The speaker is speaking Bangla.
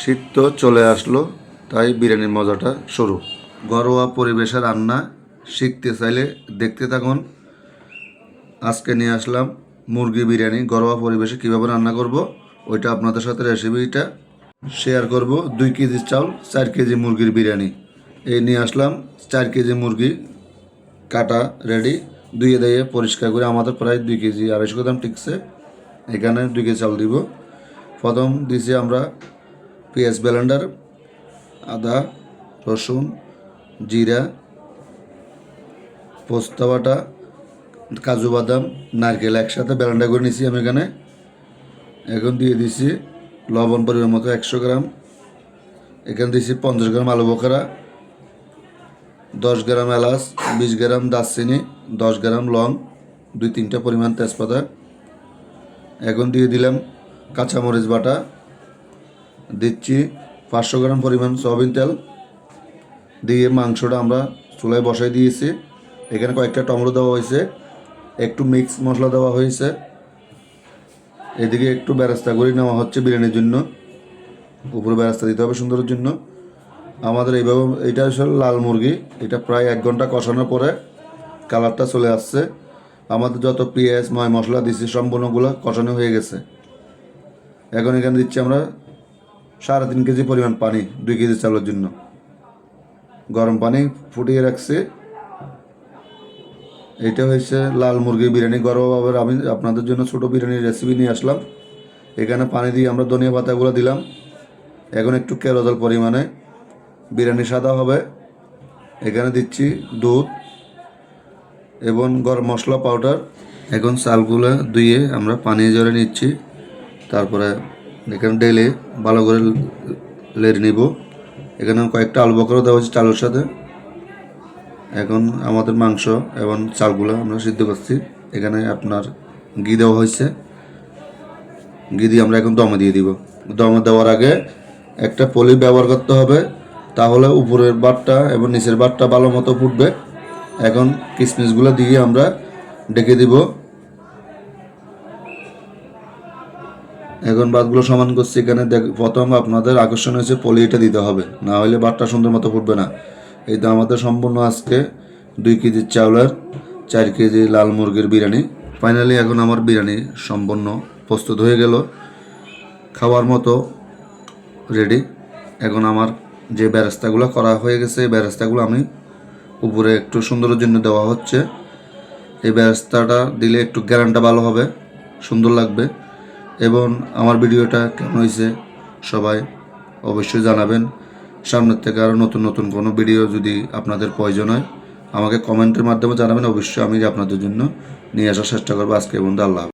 শীত তো চলে আসলো, তাই বিরিয়ানির মজাটা শুরু। ঘরোয়া পরিবেশে রান্না শিখতে চাইলে দেখতে থাকুন। আজকে নিয়ে আসলাম মুরগি বিরিয়ানি। ঘরোয়া পরিবেশে কীভাবে রান্না করব, ওইটা আপনাদের সাথে রেসিপিটা শেয়ার করব। দুই কেজি চাউল চার কেজি মুরগির বিরিয়ানি। এই নিয়ে আসলাম, চার কেজি মুরগি কাটা রেডি ধুয়ে দিয়ে পরিষ্কার করে আমাদের প্রায় দুই কেজি আড়াইশো গ্রাম টিকছে। এখানে দুই কেজি চাল দিব। প্রথম দিছি আমরা পেঁয়াজ ব্লেন্ডার, আদা, রসুন, জিরা, পোস্তা বাটা, কাজু বাদাম, নারকেল একসাথে ব্লেন্ডার করে নিছি আমি এখানে। এখন দিয়ে দিছি লবণ পরিমাণ মতো একশো গ্রাম। এখানে দিছি পঞ্চাশ গ্রাম আলু বোখারা, দশ গ্রাম এলাচ, বিশ গ্রাম দারচিনি, দশ গ্রাম লং, দুই তিনটা পরিমাণ তেজপাতা। এখন দিয়ে দিলাম কাঁচামরিচ বাটা দিচ্ছি পাঁচশো গ্রাম পরিমাণ সয়াবিন তেল। দিয়ে মাংসটা আমরা চুলায় বসাই দিয়েছি। এখানে কয়েকটা টমেটো দেওয়া হয়েছে, একটু মিক্স মশলা দেওয়া হয়েছে। এদিকে একটু বেরাস্তা করে নেওয়া হচ্ছে বিরিয়ানির জন্য। উপরে বেরাস্তা দিতে হবে সুন্দরের জন্য। আমাদের এইভাবে এটা হচ্ছে লাল মুরগি, এটা প্রায় এক ঘণ্টা কষানোর পরে কালারটা চলে আসছে। আমাদের যত পেঁয়াজ, ময় মশলা দিচ্ছি সম্পূর্ণগুলো কষানো হয়ে গেছে। এখন এখানে দিচ্ছি আমরা সাড়ে তিন কেজি পরিমাণ পানি, দুই কেজি চালের জন্য। গরম পানি ফুটিয়ে রাখছি। এটা হয়েছে লাল মুরগি বিরিয়ানি। গরমভাবে আমি আপনাদের জন্য ছোটো বিরিয়ানির রেসিপি নিয়ে আসলাম। এখানে পানি দিয়ে আমরা ধনিয়া পাতাগুলো দিলাম। এখন একটু কেরোজল পরিমাণে বিরিয়ানি সাদা হবে। এখানে দিচ্ছি দুধ এবং গরম মশলা পাউডার। এখন চালগুলো ধুয়ে আমরা পানি জলে নিচ্ছি। তারপরে এখানে ডেলে ভালো করে লেড়ে নিব। এখানে কয়েকটা আলু বকরও দেওয়া হচ্ছে চালের সাথে। এখন আমাদের মাংস এবং চালগুলো আমরা সিদ্ধ করছি। এখানে আপনার ঘি দেওয়া হয়েছে। ঘি দিয়ে আমরা এখন দমে দিয়ে দিব। দমে দেওয়ার আগে একটা পলি ব্যবহার করতে হবে, তাহলে উপরের বাটটা এবং নিচের বাটটা ভালো মতো ফুটবে। এখন কিশমিশগুলো দিয়ে আমরা ডেকে দিব। এখন বাদগুলো সমান করছি এখানে। দেখ, প্রথম আপনাদের আকর্ষণ হয়েছে পলিটা দিতে হবে। না হলে বাটটা সুন্দর মতো ফুটবে না। এই তো আমাদের সম্পূর্ণ আজকে দুই কেজি চাউলের, চার কেজি লাল মুরগির বিরিয়ানি। ফাইনালি এখন আমার বিরিয়ানি সম্পূর্ণ প্রস্তুত হয়ে গেল। খাওয়ার মতো রেডি এখন আমার যে ব্যবস্থাগুলো করা হয়ে গেছে, এই ব্যবস্থাগুলো আমি উপরে একটু সুন্দরের জন্য দেওয়া হচ্ছে। এই ব্যবস্থাটা দিলে একটু গ্যারান্টা ভালো হবে, সুন্দর লাগবে। এবং আমার ভিডিওটা কেমন হয়েছে সবাই অবশ্যই জানাবেন। সামনের থেকে আরও নতুন নতুন কোনো ভিডিও যদি আপনাদের প্রয়োজন হয়, আমাকে কমেন্টের মাধ্যমে জানাবেন। অবশ্যই আমি আপনাদের জন্য নিয়ে আসার চেষ্টা করব। আজকে বন্ধু আল্লাহ।